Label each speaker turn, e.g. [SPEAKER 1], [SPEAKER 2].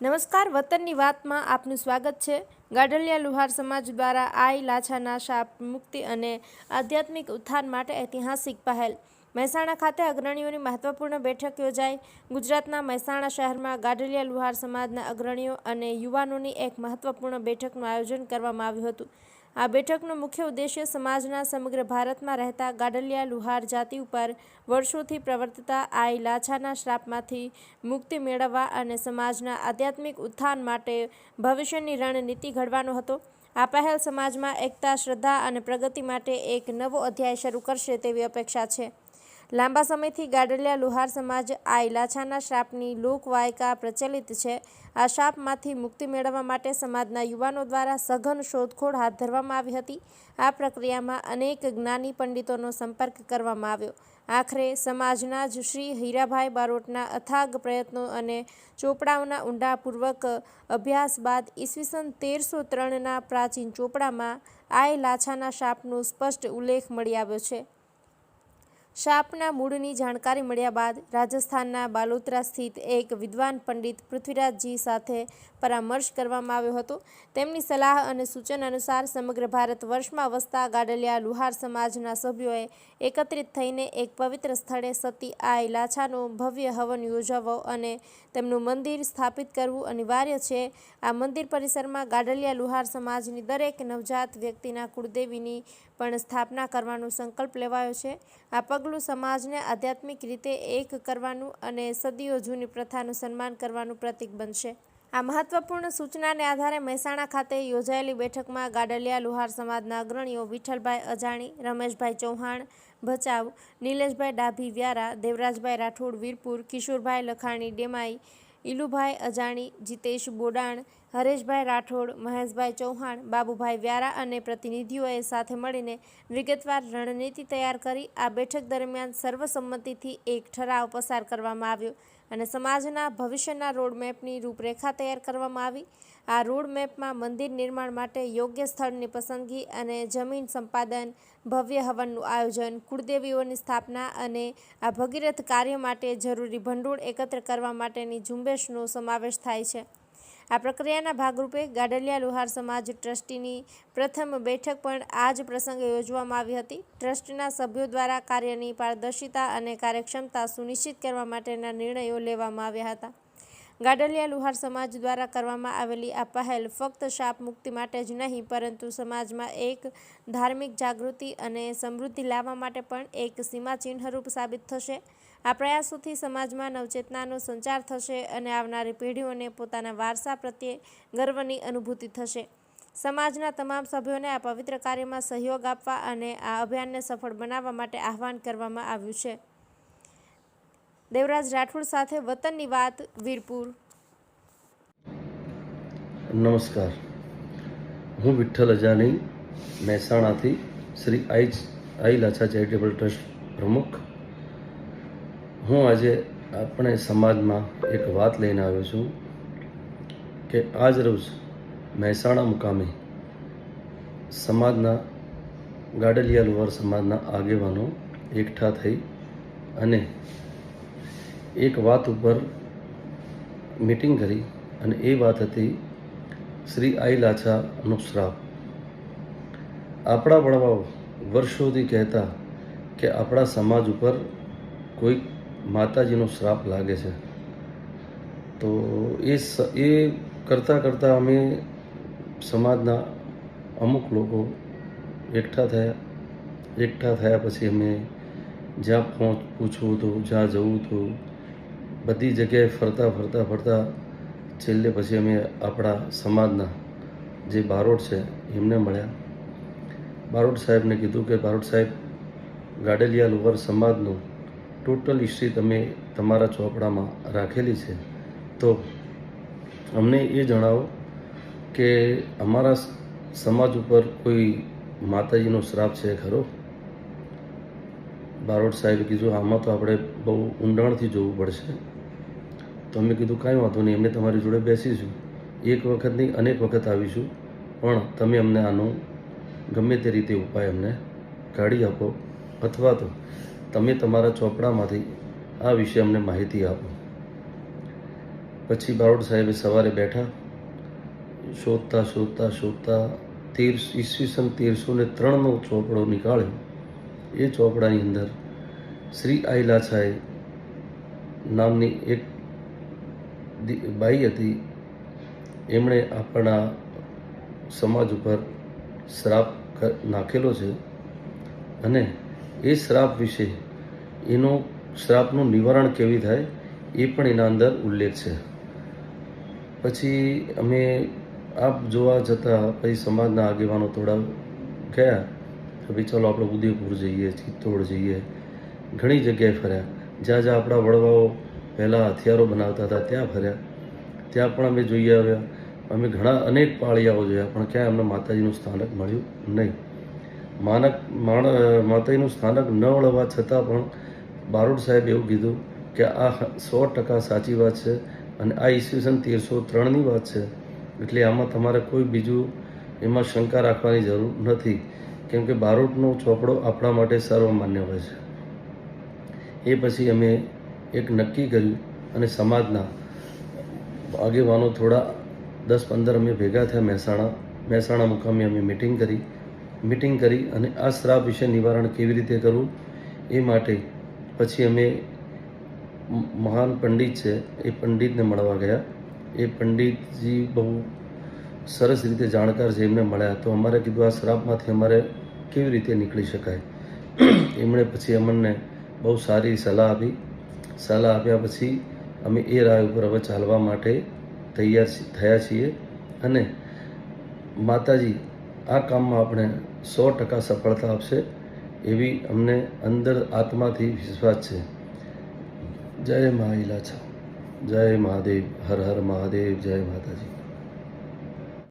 [SPEAKER 1] નમસ્કાર, વતનની વાતમાં આપનું સ્વાગત છે. ગાડલિયા લુહાર સમાજ દ્વારા આઈ લાછાના શાપ મુક્તિ અને આધ્યાત્મિક ઉત્થાન માટે ઐતિહાસિક પહેલ. મહેસાણા ખાતે અગ્રણીઓની મહત્વપૂર્ણ બેઠક યોજાઈ. ગુજરાતના મહેસાણા શહેરમાં ગાડલિયા લુહાર સમાજના અગ્રણીઓ અને યુવાનોની એક મહત્વપૂર્ણ બેઠકનું આયોજન કરવામાં આવ્યું હતું. આ બેઠકનો મુખ્ય ઉદ્દેશ્ય સમાજના સમગ્ર ભારતમાં રહેતા ગાડલિયા લુહાર જાતિ ઉપર વર્ષોથી પ્રવર્તતા આઈ લાછાના શ્રાપમાંથી મુક્તિ મેળવવા અને સમાજના આધ્યાત્મિક ઉત્થાન માટે ભવિષ્યની રણનીતિ ઘડવાનો હતો. આ પહેલ સમાજમાં એકતા, શ્રદ્ધા અને પ્રગતિ માટે એક નવો અધ્યાય શરૂ કરશે તેવી અપેક્ષા છે. લાંબા સમયથી ગાડલિયા લુહાર સમાજ આ લાછાના શ્રાપની લોકવાયકા પ્રચલિત છે. આ શાપમાંથી મુક્તિ મેળવવા માટે સમાજના યુવાનો દ્વારા સઘન શોધખોળ હાથ ધરવામાં આવી હતી. આ પ્રક્રિયામાં અનેક જ્ઞાની પંડિતોનો સંપર્ક કરવામાં આવ્યો. આખરે સમાજના જ શ્રી હીરાભાઈ બારોટના અથાગ પ્રયત્નો અને ચોપડાઓના ઊંડાપૂર્વક અભ્યાસ બાદ ઈસવીસન તેરસો ત્રણના પ્રાચીન ચોપડામાં આય લાછાના શાપનો સ્પષ્ટ ઉલ્લેખ મળી આવ્યો છે. શાપના મૂળની જાણકારી મળ્યા બાદ રાજસ્થાનના બાલોત્રા સ્થિત એક વિદ્વાન પંડિત પૃથ્વીરાજજી સાથે પરામર્શ કરવામાં આવ્યો હતો. તેમની સલાહ અને સૂચન અનુસાર સમગ્ર ભારત વર્ષમાં વસતા ગાડલિયા લુહાર સમાજના સભ્યોએ એકત્રિત થઈને એક પવિત્ર સ્થળે સતી આય લાછાનો ભવ્ય હવન યોજવો અને તેમનું મંદિર સ્થાપિત કરવું અનિવાર્ય છે. આ મંદિર પરિસરમાં ગાડલિયા લુહાર સમાજની દરેક નવજાત વ્યક્તિના કુળદેવીની પણ સ્થાપના કરવાનો સંકલ્પ લેવાયો છે. આ પગલું સમાજને આધ્યાત્મિક રીતે એક કરવાનું અને સદીઓ જૂની પ્રથાનું સન્માન કરવાનું પ્રતીક બનશે. આ મહત્વપૂર્ણ સૂચનાને આધારે મહેસાણા ખાતે યોજાયેલી બેઠકમાં ગાડલિયા લુહાર સમાજના અગ્રણીઓ વિઠ્ઠલભાઈ અજાણી, રમેશભાઈ ચૌહાણ, ભચાઉ, નિલેશભાઈ ડાભી વ્યારા, દેવરાજભાઈ રાઠોડ વીરપુર, કિશોરભાઈ લખાણી ડેમાઈ, ઈલુભાઈ અજાણી, જીતેશ બોડાણ હરેશભાઈ રાઠોડ, મહેશભાઈ ચૌહાણ, બાબુભાઈ વ્યારા અને પ્રતિનિધિઓએ સાથે મળીને વિગતવાર રણનીતિ તૈયાર કરી. આ બેઠક દરમિયાન સર્વસંમતિથી એક ઠરાવ પસાર કરવામાં આવ્યો અને સમાજના ભવિષ્યના રોડમેપની રૂપરેખા તૈયાર કરવામાં આવી. આ રોડમેપમાં મંદિર નિર્માણ માટે યોગ્ય સ્થળની પસંદગી અને જમીન સંપાદન, ભવ્ય હવનનું આયોજન, કુળદેવીઓની સ્થાપના અને આ ભગીરથ કાર્ય માટે જરૂરી ભંડોળ એકત્ર કરવા માટેની ઝુંબેશનો સમાવેશ થાય છે. આ પ્રક્રિયાના ભાગરૂપે ગાડલિયા લુહાર સમાજ ટ્રસ્ટીની પ્રથમ બેઠક પણ આ જ પ્રસંગે યોજવામાં આવી હતી. ટ્રસ્ટના સભ્યો દ્વારા કાર્યની પારદર્શિતા અને કાર્યક્ષમતા સુનિશ્ચિત કરવા માટેના નિર્ણયો લેવામાં આવ્યા હતા. ગાડલિયા લુહાર સમાજ દ્વારા કરવામાં આવેલી આ પહેલ ફક્ત શાપ મુક્તિ માટે જ નહીં, પરંતુ સમાજમાં એક ધાર્મિક જાગૃતિ અને સમૃદ્ધિ લાવવા માટે પણ એક સીમાચિહ્નરૂપ સાબિત થશે. આ પ્રયાસોથી સમાજમાં નવચેતનાનો સંચાર થશે અને આવનારી પેઢીઓને પોતાના વારસા પ્રત્યે ગર્વની અનુભૂતિ થશે. સમાજના તમામ સભ્યોને આ પવિત્ર કાર્યમાં સહયોગ આપવા અને આ અભિયાનને સફળ બનાવવા માટે આહવાન કરવામાં આવ્યું છે. દેવરાજ રાઠોડ સાથે વતનની વાત, વીરપુર.
[SPEAKER 2] નમસ્કાર. હું વિઠ્ઠલ અજાની મહેસાણાથી શ્રી આઈ આઈ લાછા ચેરિટેબલ ટ્રસ્ટ પ્રમુખ હું આજે આપણે સમાજમાં એક વાત લઈને આવ્યો છું કે આજ રોજ મહેસાણા મુકામે સમાજના ગાડલિયા લુહાર સમાજના આગેવાનો એકઠા થઈ અને એક વાત ઉપર મીટિંગ કરી અને એ વાત હતી શ્રી આઈ લાછા શ્રાપ. આપણા વડવાઓ વર્ષોથી કહેતા કે આપણા સમાજ ઉપર કોઈ માતાજીનો શ્રાપ લાગે છે. તો એ એ કરતાં કરતાં અમે સમાજના અમુક લોકો એકઠા થયા. એકઠા થયા પછી અમે જ્યાં પહોંચ, પૂછવું હતું, જ્યાં જવું હતું, બધી જગ્યાએ ફરતા ફરતા ફરતા છેલ્લે પછી અમે આપણા સમાજના જે બારોટ છે એમને મળ્યા. બારોટ સાહેબને કીધું કે બારોટ સાહેબ ગાડેલિયા લુવર સમાજનું ટોટલ હિસ્ટ્રી તમે તમારા ચોપડામાં રાખેલી છે. તો અમને એ જણાવો કે અમારા સમાજ ઉપર કોઈ માતાજીનો શ્રાપ છે ખરો? બારોટ સાહેબે કીધું, આમાં તો આપણે બહુ ઊંડાણથી જોવું પડશે. તો અમે કીધું, કાંઈ વાંધો નહીં અમે તમારી જોડે બેસીશું. એક વખત નહીં, અનેક વખત આવીશું. પણ તમે અમને આનો ગમે તે રીતે ઉપાય અમને કાઢી આપો. અથવા તો તમે તમારા ચોપડામાંથી આ વિશે અમને માહિતી આપો. પછી બારોડ સાહેબે સવારે બેઠા, શોધતા શોધતા શોધતા તેર ઈસવીસન તેરસો ને ત્રણનો ચોપડો નીકાળ્યો. એ ચોપડાની અંદર શ્રી આઈલાછાએ નામની એક બાઈ હતી. એમણે આપણા સમાજ ઉપર શ્રાપ નાખેલો છે અને એ શ્રાપ વિશે, એનો શ્રાપનું નિવારણ કેવી થાય, એ પણ એના અંદર ઉલ્લેખ છે. પછી અમે આપ જોવા જતાં પછી સમાજના આગેવાનો થોડા ગયા કે ભાઈ ચાલો આપણે ઉદયપુર જઈએ, ચિત્તોડ જઈએ. ઘણી જગ્યાએ ફર્યા. જ્યાં જ્યાં આપણા વડવાઓ પહેલાં હથિયારો બનાવતા હતા, ત્યાં ફર્યા. ત્યાં પણ અમે જોઈ આવ્યા. અમે ઘણા અનેક પાળિયાઓ જોયા, પણ ક્યાંય અમને માતાજીનું સ્થાનક મળ્યું નહીં. માનક, માણ માતાજીનું સ્થાનક ન વળવા છતાં પણ બારોટ સાહેબ એવું કીધું કે આ સો ટકા સાચી વાત છે અને આ ઈસવીસન તેરસો ત્રણની વાત છે. એટલે આમાં તમારે કોઈ બીજું એમાં શંકા રાખવાની જરૂર નથી, કેમ કે બારોટનો ચોપડો આપણા માટે સર્વમાન્ય હોય છે. એ પછી અમે એક નક્કી કર્યું અને સમાજના આગેવાનો થોડા દસ પંદર અમે ભેગા થયા મહેસાણા મહેસાણા મુકામે અમે મિટિંગ કરી. મિટિંગ કરી અને આ શ્રાપ વિશે નિવારણ કેવી રીતે કરવું એ માટે પછી અમે મહાન પંડિત છે, એ પંડિતને મળવા ગયા. એ પંડિતજી બહુ સરસ રીતે જાણકાર છે, એમને મળ્યા. તો અમારે કીધું આ શ્રાપમાંથી અમારે કેવી રીતે નીકળી શકાય? એમણે પછી અમને બહુ સારી સલાહ આપી. સલાહ આપ્યા પછી અમે એ રાહ ઉપર હવે ચાલવા માટે તૈયાર થયા છીએ. અને માતાજી આ કામમાં આપણે સો ટકા સફળતા આપશે એવી અમને અંદર આત્માથી વિશ્વાસ છે. જય મા જય મહાદેવ. હર હર મહાદેવ. જય માતાજી.